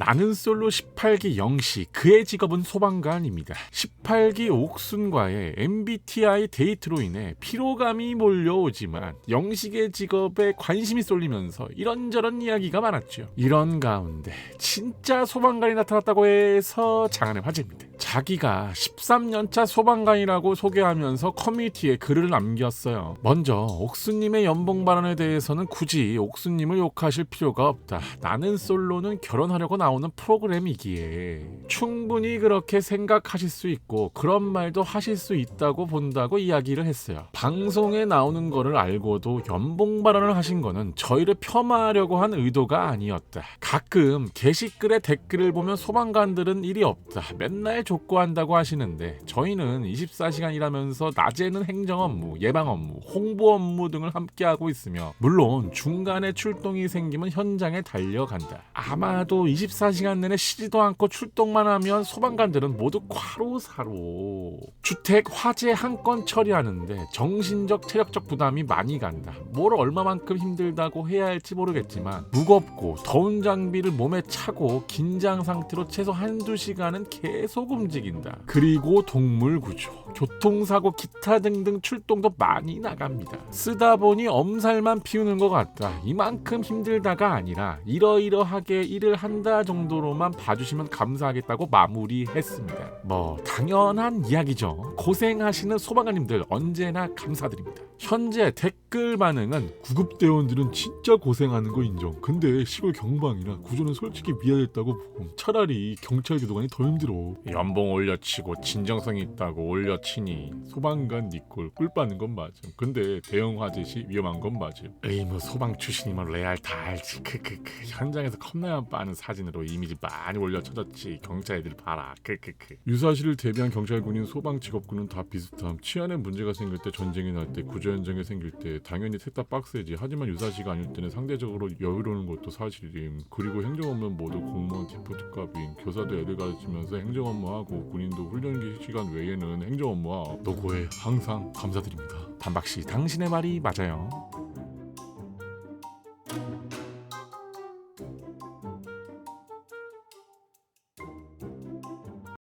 나는 솔로 18기 영시 그의 직업은 소방관입니다. 18기 옥순과의 MBTI 데이트로 인해 피로감이 몰려오지만 영식의 직업에 관심이 쏠리면서 이런저런 이야기가 많았죠. 이런 가운데 진짜 소방관이 나타났다고 해서 장안의 화제입니다. 자기가 13년차 소방관이라고 소개하면서 커뮤니티에 글을 남겼어요. 먼저 옥수님의 연봉 발언에 대해서는 굳이 옥수님을 욕하실 필요가 없다. 나는 솔로는 결혼하려고 나 오는 프로그램이기에 충분히 그렇게 생각하실 수 있고 그런 말도 하실 수 있다고 본다고 이야기를 했어요. 방송에 나오는 거를 알고도 연봉 발언을 하신 거는 저희를 폄하하려고 한 의도가 아니었다. 가끔 게시글에 댓글을 보면 소방관들은 일이 없다. 맨날 족구한다고 하시는데 저희는 24시간 일하면서 낮에는 행정 업무, 예방 업무, 홍보 업무 등을 함께 하고 있으며 물론 중간에 출동이 생기면 현장에 달려간다. 아마도 24 시간 내내 쉬지도 않고 출동만 하면 소방관들은 모두 과로사로 주택 화재 한 건 처리하는데 정신적 체력적 부담이 많이 간다. 뭘 얼마만큼 힘들다고 해야 할지 모르겠지만 무겁고 더운 장비를 몸에 차고 긴장 상태로 최소 한두 시간은 계속 움직인다. 그리고 동물 구조, 교통사고 기타 등등 출동도 많이 나갑니다. 쓰다 보니 엄살만 피우는 것 같다. 이만큼 힘들다가 아니라 이러이러하게 일을 한다 정도로만 봐주시면 감사하겠다고 마무리했습니다. 뭐 당연한 이야기죠. 고생하시는 소방관님들 언제나 감사드립니다. 현재 댓글 반응은 구급대원들은 진짜 고생하는 거 인정. 근데 시골 경방이라 구조는 솔직히 미안했다고 보고 차라리 경찰 교도관이 더 힘들어. 연봉 올려치고 진정성 있다고 올려치니 소방관 니꼴 꿀 빠는 건 맞음. 근데 대형 화재 시 위험한 건 맞음. 에이 뭐 소방 출신이면 레알 다 알지. 크크크 현장에서 컵라면 빠는 사진으로 이미지 많이 올려 쳐졌지. 경찰 애들 봐라. 크크크 유사시를 대비한 경찰군인 소방 직업군은 다 비슷함. 치안에 문제가 생길 때 전쟁이 날 때 구조 현장에 생길 때 당연히 셋 다 빡세지. 하지만 유사시가 아닐 때는 상대적으로 여유로운 것도 사실임. 그리고 행정 업무는 모두 공무원 티프 특갑인. 교사도 애들 가르치면서 행정 업무하고 군인도 훈련 시간 외에는 행정 업무와 노고에 항상 감사드립니다. 단박씨 당신의 말이 맞아요.